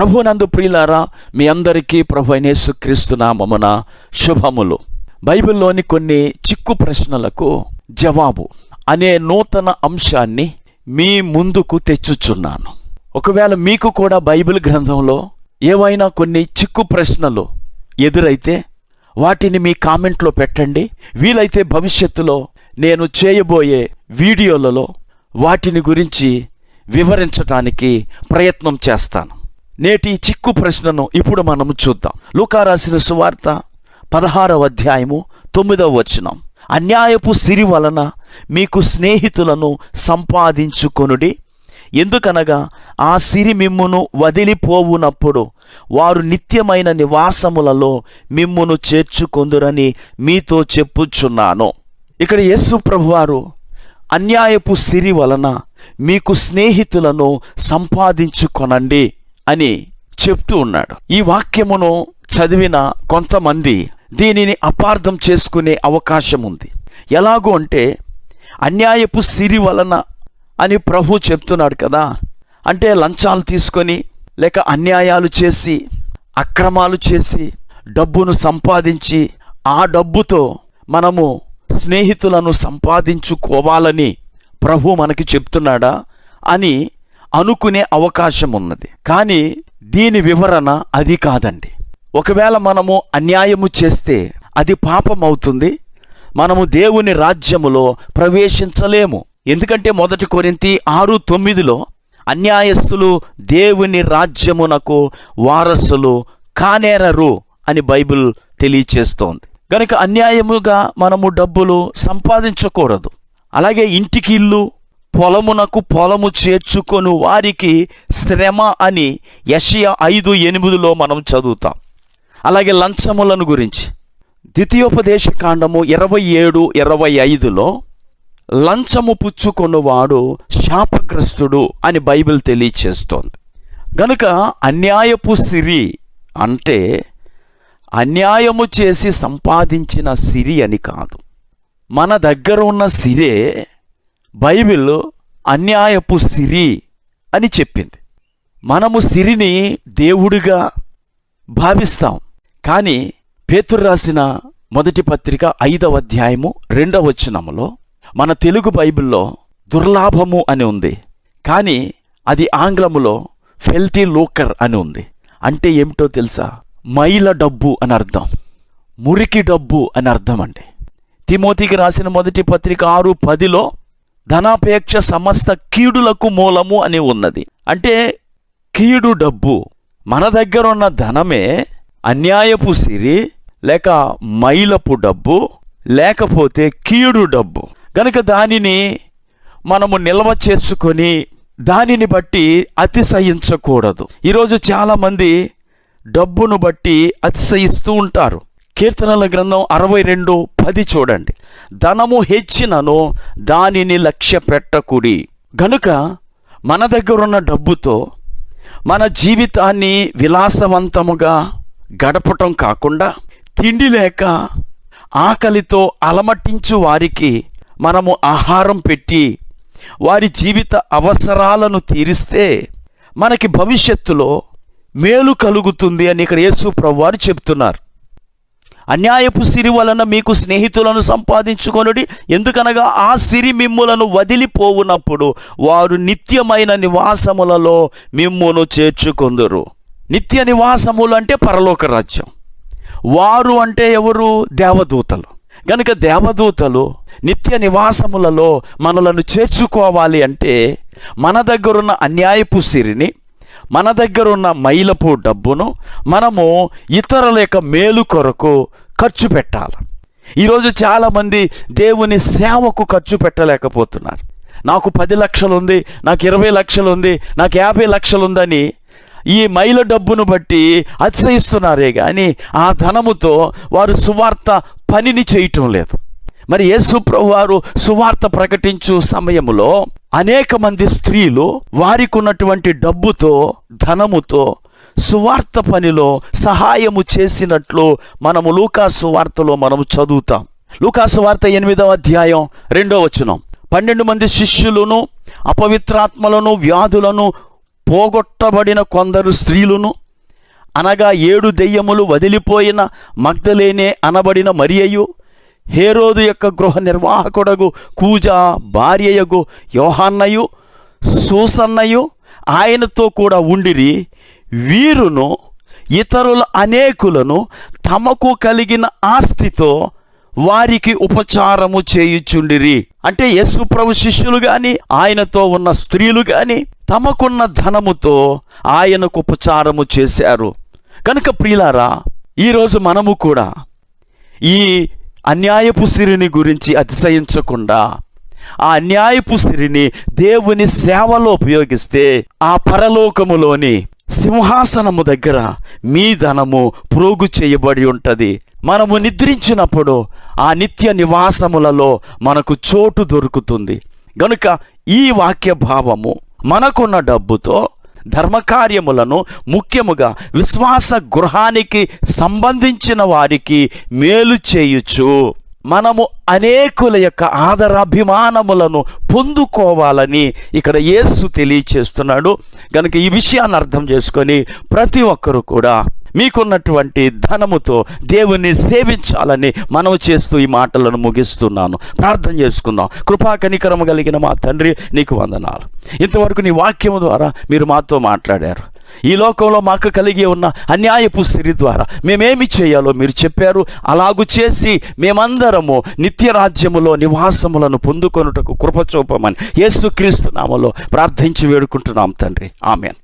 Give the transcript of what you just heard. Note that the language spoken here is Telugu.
ప్రభునందు ప్రియులారా మీ అందరికీ ప్రభు అయినేసు క్రీస్తు నామమున శుభములు. బైబిల్లోని కొన్ని చిక్కు ప్రశ్నలకు జవాబు అనే నూతన అంశాన్ని మీ ముందుకు తెచ్చుచున్నాను. ఒకవేళ మీకు కూడా బైబిల్ గ్రంథంలో ఏవైనా కొన్ని చిక్కు ప్రశ్నలు ఎదురైతే వాటిని మీ కామెంట్లో పెట్టండి. వీలైతే భవిష్యత్తులో నేను చేయబోయే వీడియోలలో వాటిని గురించి వివరించటానికి ప్రయత్నం చేస్తాను. నేటి చిక్కు ప్రశ్నను ఇప్పుడు మనము చూద్దాం. లూకా రాసిన సువార్త పదహారవ అధ్యాయము తొమ్మిదవ వచనం. అన్యాయపు సిరి వలన మీకు స్నేహితులను సంపాదించుకొనుడి. ఎందుకనగా ఆ సిరి మిమ్మును వదిలిపోవునప్పుడు వారు నిత్యమైన నివాసములలో మిమ్మును చేర్చుకొందురని మీతో చెప్పుచున్నాను. ఇక్కడ యేసు ప్రభువారు అన్యాయపు సిరి వలన మీకు స్నేహితులను సంపాదించుకొనండి. అని చెప్తూ ఉన్నాడు. ఈ వాక్యమును చదివిన కొంతమంది దీనిని అపార్థం చేసుకునే అవకాశం ఉంది. ఎలాగూ అంటే అన్యాయపు సిరి వలన అని ప్రభు చెప్తున్నాడు కదా. అంటే లంచాలు తీసుకొని లేక అన్యాయాలు చేసి అక్రమాలు చేసి డబ్బును సంపాదించి ఆ డబ్బుతో మనము స్నేహితులను సంపాదించుకోవాలని ప్రభు మనకి చెప్తున్నాడా అని అనుకునే అవకాశం ఉన్నది. కానీ దీని వివరణ అది కాదండి. ఒకవేళ మనము అన్యాయము చేస్తే అది పాపం అవుతుంది మనము దేవుని రాజ్యములో ప్రవేశించలేము. ఎందుకంటే మొదటి కొరింతి ఆరు తొమ్మిదిలో అన్యాయస్తులు దేవుని రాజ్యమునకు వారసులు కానేరరు అని బైబిల్ తెలియచేస్తోంది. గనుక అన్యాయముగా మనము డబ్బులు సంపాదించకూడదు. అలాగే ఇంటికి ఇల్లు పొలమునకు పొలము చేర్చుకొను వారికి శ్రమ అని యషయ ఐదు ఎనిమిదిలో మనం చదువుతాం. అలాగే లంచములను గురించి. ద్వితీయోపదేశ కాండము ఇరవై ఏడు ఇరవై ఐదులో లంచము పుచ్చుకొనువాడు శాపగ్రస్తుడు అని బైబిల్ తెలియచేస్తోంది. గనుక అన్యాయపు సిరి అంటే అన్యాయము చేసి సంపాదించిన సిరి అని కాదు. మన దగ్గర ఉన్న సిరే బైబిల్ అన్యాయపు సిరి అని చెప్పింది. మనము సిరిని దేవుడిగా భావిస్తాం. కానీ పేతురు రాసిన మొదటి పత్రిక ఐదవ అధ్యాయము రెండవ వచనములో మన తెలుగు బైబిల్లో దుర్లాభము అని ఉంది. కానీ అది ఆంగ్లములో ఫెల్తీ లోకర్ అని ఉంది. అంటే ఏమిటో తెలుసా? మైల డబ్బు అని అర్థం. మురికి డబ్బు అని అర్థం అండి. తిమోతికి రాసిన మొదటి పత్రిక ఆరు పదిలో ధనాపేక్ష సమస్త కీడులకు మూలము అని ఉన్నది. అంటే కీడు డబ్బు. మన దగ్గర ఉన్న ధనమే అన్యాయపు సిరి లేక మైలపు డబ్బు లేకపోతే కీడు డబ్బు. కనుక దానిని మనము నిల్వ చేసుకొని దానిని బట్టి అతిశయించకూడదు. ఈరోజు చాలామంది డబ్బును బట్టి అతిశయిస్తూ ఉంటారు. కీర్తనల గ్రంథం అరవై రెండు పది చూడండి. ధనము హెచ్చినను దానిని లక్ష్య పెట్టకుడి. గనుక మన దగ్గరున్న డబ్బుతో మన జీవితాన్ని విలాసవంతముగా గడపటం కాకుండా తిండి లేక ఆకలితో అలమటించు వారికి మనము ఆహారం పెట్టి వారి జీవిత అవసరాలను తీరిస్తే మనకి భవిష్యత్తులో మేలు కలుగుతుంది అని ఇక్కడ యేసు ప్రభు వారు చెప్తున్నారు అన్యాయపు సిరి వలన మీకు స్నేహితులను సంపాదించుకొనుడి. ఎందుకనగా ఆ సిరి మిమ్ములను వదిలిపోవునప్పుడు వారు నిత్యమైన నివాసములలో మిమ్మును చేర్చుకొందురు. నిత్య నివాసములు అంటే పరలోక రాజ్యం. వారు అంటే ఎవరు? దేవదూతలు. కనుక దేవదూతలు నిత్య నివాసములలో మనలను చేర్చుకోవాలి అంటే మన దగ్గరున్న అన్యాయపు సిరిని మన దగ్గరున్న మైలపు డబ్బును మనము ఇతరుల యొక్క మేలు కొరకు ఖర్చు పెట్టాలి. ఈరోజు చాలామంది దేవుని సేవకు ఖర్చు పెట్టలేకపోతున్నారు. నాకు పది లక్షలు ఉంది నాకు ఇరవై లక్షలు ఉంది నాకు యాభై లక్షలు ఉందని ఈ మైల డబ్బును బట్టి అతిశయిస్తున్నారే కానీ ఆ ధనముతో వారు సువార్త పనిని చేయటం లేదు. మరి యేసు ప్రభు వారు సువార్త ప్రకటించు సమయములో అనేక మంది స్త్రీలు వారికి ఉన్నటువంటి డబ్బుతో ధనముతో సువార్త పనిలో సహాయము చేసినట్లు మనము లూకా సువార్తలో మనము చదువుతాం. లూకా సువార్త ఎనిమిదవ అధ్యాయం రెండో వచనం. పన్నెండు మంది శిష్యులను అపవిత్రాత్మలను వ్యాధులను పోగొట్టబడిన కొందరు స్త్రీలను అనగా ఏడు దెయ్యములు వదిలిపోయిన మగ్ధలేనే అనబడిన మరియయు హేరోదు యొక్క గృహ నిర్వాహకుడగు కూజా భార్యయగు యోహాన్నయు సూసన్నయు ఆయనతో కూడా ఉండిరి వీరును ఇతరుల అనేకులను తమకు కలిగిన ఆస్తితో వారికి ఉపచారము చేయుచుండిరి. అంటే యేసు ప్రభు శిష్యులు గాని ఆయనతో ఉన్న స్త్రీలు గాని తమకున్న ధనముతో ఆయనకు ఉపచారము చేశారు. కనుక ప్రియులారా ఈరోజు మనము కూడా ఈ అన్యాయపు సిరిని గురించి అతిశయించకుండా ఆ అన్యాయపు సిరిని దేవుని సేవలో ఉపయోగిస్తే ఆ పరలోకములోని సింహాసనము దగ్గర మీ ధనము ప్రోగు చేయబడి ఉంటుంది. మనము నిద్రించినప్పుడు ఆ నిత్య నివాసములలో మనకు చోటు దొరుకుతుంది. గనుక ఈ వాక్య భావము మనకున్న డబ్బుతో ధర్మకార్యములను ముఖ్యముగా విశ్వాస గృహానికి సంబంధించిన వారికి మేలు చేయుచు. మనము అనేకుల యొక్క ఆదరాభిమానములను పొందుకోవాలని ఇక్కడ యేసు తెలియచేస్తున్నాడు. కనుక ఈ విషయాన్ని అర్థం చేసుకొని ప్రతి ఒక్కరూ కూడా మీకున్నటువంటి ధనముతో దేవుణ్ణి సేవించాలని మనవి చేస్తూ ఈ మాటలను ముగిస్తున్నాను. ప్రార్థన చేసుకుందాం. కృపా కనికరము కలిగిన మా తండ్రి నీకు వందనాలు. ఇంతవరకు నీ వాక్యము ద్వారా మీరు మాతో మాట్లాడారు. ఈ లోకంలో మాకు కలిగి ఉన్న అన్యాయపు సిరి ద్వారా మేమేమి చేయాలో మీరు చెప్పారు. అలాగు చేసి మేమందరము నిత్యరాజ్యములో నివాసములను పొందుకొనుటకు కృపచూపమని యేసుక్రీస్తు నామలో ప్రార్థించి వేడుకుంటున్నాం తండ్రి. ఆమెన్.